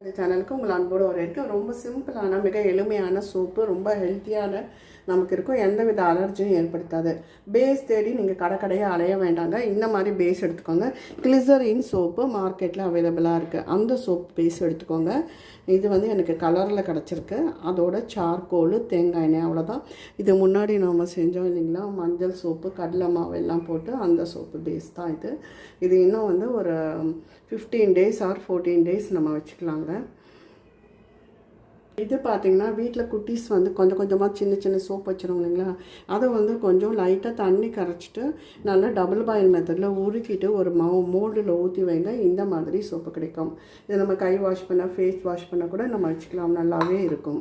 இந்த சேனலுக்கு உங்கள் அன்போடு வரவேற்க ரொம்ப சிம்பிளான மிக எளிமையான சோப்பு ரொம்ப ஹெல்த்தியான நமக்கு இருக்கும் எந்தவித அலர்ஜியும் ஏற்படுத்தாது. பேஸ் தேடி நீங்கள் கடை கடையாக அலைய வேண்டாங்க. இந்த மாதிரி பேஸ் எடுத்துக்கோங்க. கிளிசரின் சோப்பு மார்க்கெட்டில் அவைலபிளாக இருக்குது அந்த சோப் பேஸ் எடுத்துக்கோங்க. இது வந்து எனக்கு கலரில் கிடச்சிருக்கு. அதோட சார்கோல் தேங்காய் எண்ணெய் அவ்வளோதான் இது முன்னாடி நாம் செஞ்சோம் இல்லைங்களா? மஞ்சள் சோப்பு கடலை மாவு எல்லாம் போட்டு அந்த சோப்பு பேஸ் தான் இது. இது இன்னும் வந்து ஒரு fifteen days or fourteen days நம்ம வச்சுக்கலாங்க. இது பார்த்தீங்கன்னா வீட்டில் குட்டீஸ் வந்து கொஞ்சம் கொஞ்சமாக சின்ன சின்ன சோப் வச்சிரும் இல்லைங்களா? அதை வந்து கொஞ்சம் லைட்டாக தண்ணி கரைச்சிட்டு நல்லா டபுள் பாயில் மெத்தடில் உருக்கிட்டு ஒரு மவு மோல்டில் ஊற்றி வைங்க. இந்த மாதிரி சோப்பு கிடைக்கும். இதை நம்ம கை வாஷ் பண்ணால் ஃபேஸ் வாஷ் பண்ணால் கூட நம்ம வச்சுக்கலாம். நல்லாவே இருக்கும்.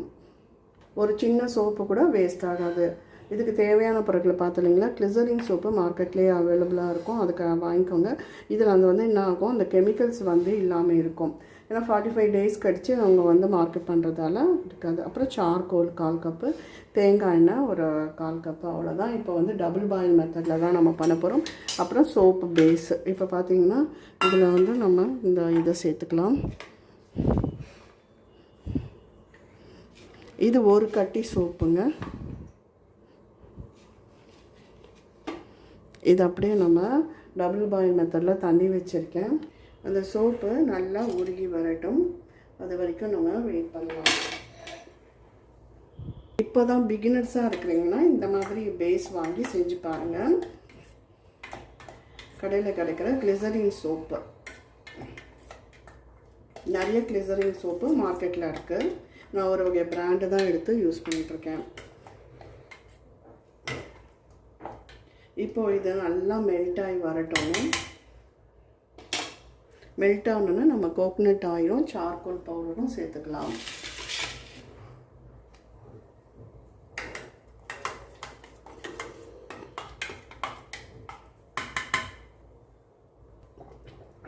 ஒரு சின்ன சோப்பு கூட வேஸ்ட் ஆகாது. இதுக்கு தேவையான பொருட்களை பார்த்து இல்லைங்களா? கிளிசரிங் சோப்பு மார்க்கெட்லேயே அவைலபிளாக இருக்கும். அதுக்கு வாங்கிக்கோங்க. இதில் அந்த வந்து என்ன ஆகும்? அந்த கெமிக்கல்ஸ் வந்து இல்லாமல் இருக்கும். ஏன்னா ஃபார்ட்டி ஃபைவ் டேஸ் கழிச்சு அவங்க வந்து மார்க்கெட் பண்ணுறதால இருக்காது. அப்புறம் சார்கோல் கால் கப்பு தேங்காய் எண்ணெய் ஒரு கால் கப்பு அவ்வளோதான் இப்போ வந்து டபுள் பாயில் மெத்தடில் தான் நம்ம பண்ண போகிறோம் அப்புறம் சோப்பு பேஸு இப்போ பார்த்தீங்கன்னா இதில் வந்து நம்ம இந்த இதை சேர்த்துக்கலாம். இது ஒரு கட்டி சோப்புங்க இது அப்படியே நம்ம டபுள் பாயில் மெத்தடில் தண்ணி வச்சுருக்கேன். அந்த சோப்பு நல்லா உருகி வரட்டும். அது வரைக்கும் நம்ம வெயிட் பண்ணலாம். இப்போ தான் பிகினர்ஸாக இருக்கிறீங்கன்னா இந்த மாதிரி பேஸ் வாங்கி செஞ்சு பாருங்கள் கடையில் கிடைக்கிற கிளிசரின் சோப்பு நிறைய கிளிசரின் சோப்பு மார்க்கெட்டில் இருக்குது நான் ஒரு வகை பிராண்டு தான் எடுத்து யூஸ் பண்ணிகிட்ருக்கேன் இப்போ இது நல்லா மெல்ட் ஆகி வரட்டும் மெல்ட் ஆனோன்னா நம்ம கோகனட் ஆயிலும் சார்கோல் பவுடரும் சேர்த்துக்கலாம்.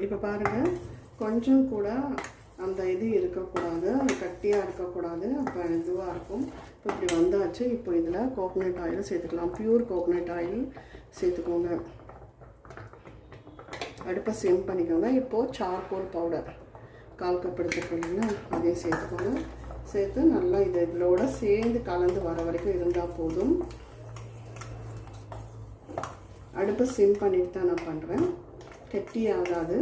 இப்போ பாருங்கள் கொஞ்சம் கூட அந்த இது இருக்கக்கூடாது அது கட்டியாக இருக்கக்கூடாது. அப்போ இதுவாக இருக்கும். இப்போ இப்படி வந்தாச்சு. இப்போ இதில் கோகோனட் ஆயில் சேர்த்துக்கலாம். பியூர் கோகோனட் ஆயில் சேர்த்துக்கோங்க. அடுப்பை சிம் பண்ணிக்கோங்க. இப்போது சார்கோல் பவுடர் கால் கப் எடுத்துக்கோங்க. அதையும் சேர்த்துக்கோங்க. சேர்த்து நல்லா இது இதோட சேர்ந்து கலந்து வர வரைக்கும் இருந்தால் போதும். அடுப்பை சிம் பண்ணிட்டு தான் நான் பண்ணுறேன் கெட்டி ஆகாது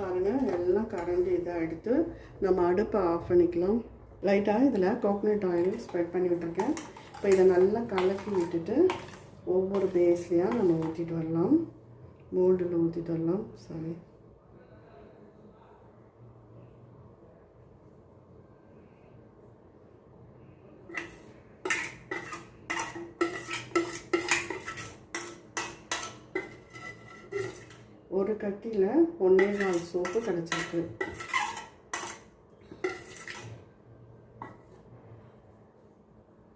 பாருங்கள் எல்லாம் கரண்டி இதாக எடுத்து நம்ம அடுப்பை ஆஃப் பண்ணிக்கலாம். லைட்டாக இதில் கோகோனட் ஆயில் ஸ்ப்ரெட் பண்ணி விட்டுருக்கேன். இப்போ இதை நல்லா கலக்கி விட்டுட்டு ஒவ்வொரு பேஸ்லேயாக நம்ம ஊற்றிட்டு வரலாம். மோல்டில் ஊற்றிட்டு வரலாம். சாரி ஒரு கட்டியில் ஒன்றே நாலு சோப்பு கிடச்சிருக்கு.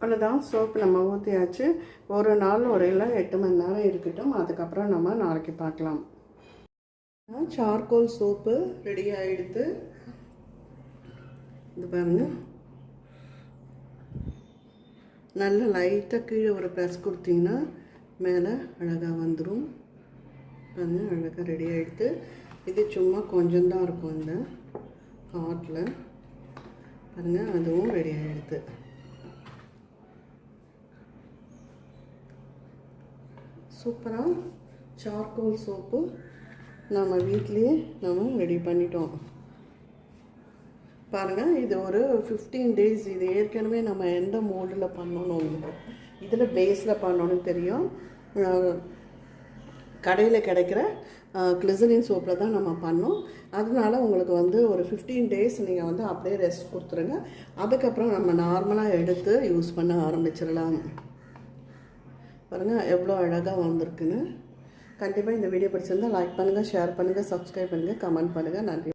அவ்வளோதான் சோப்பு நம்ம ஊற்றியாச்சு ஒரு நாள் உரையில் எட்டு மணி நேரம் இருக்கட்டும். அதுக்கப்புறம் நம்ம நாளைக்கு பார்க்கலாம். சார்கோல் சோப்பு ரெடி ஆகிடுது இது பாருங்கள் நல்ல லைட்டாக கீழே ஒரு ப்ரெஸ் கொடுத்தீங்கன்னா மேலே அழகாக வந்துடும் பாருங்க அழகாக ரெடி ஆகிடுது இது சும்மா கொஞ்சம்தான் இருக்கும் இந்த ஹாட்டில் பாருங்கள் அதுவும் ரெடி ஆகிடுது சூப்பராக சார்கோல் சோப்பு நம்ம வீட்லேயே நம்ம ரெடி பண்ணிட்டோம். பாருங்கள் இது ஒரு ஃபிஃப்டீன் டேஸ் இது ஏற்கனவே நம்ம எந்த மோடில் பண்ணணும் இதில் பேஸில் பண்ணணும்னு தெரியும். கடையில் கிடைக்கிற கிளிசரின் சோப்பில் தான் நம்ம பண்ணோம். அதனால உங்களுக்கு வந்து ஒரு ஃபிஃப்டீன் டேஸ் நீங்கள் வந்து அப்படியே ரெஸ்ட் கொடுத்துருங்க. அதுக்கப்புறம் நம்ம நார்மலாக எடுத்து யூஸ் பண்ண ஆரம்பிச்சிடலாம். பாருங்கள் எவ்வளோ அழகாக வந்திருக்குன்னு. கண்டிப்பாக இந்த வீடியோ பிடிச்சிருந்தால் லைக் பண்ணுங்கள் ஷேர் பண்ணுங்கள் சப்ஸ்கிரைப் பண்ணுங்கள் கமெண்ட் பண்ணுங்கள் நன்றி.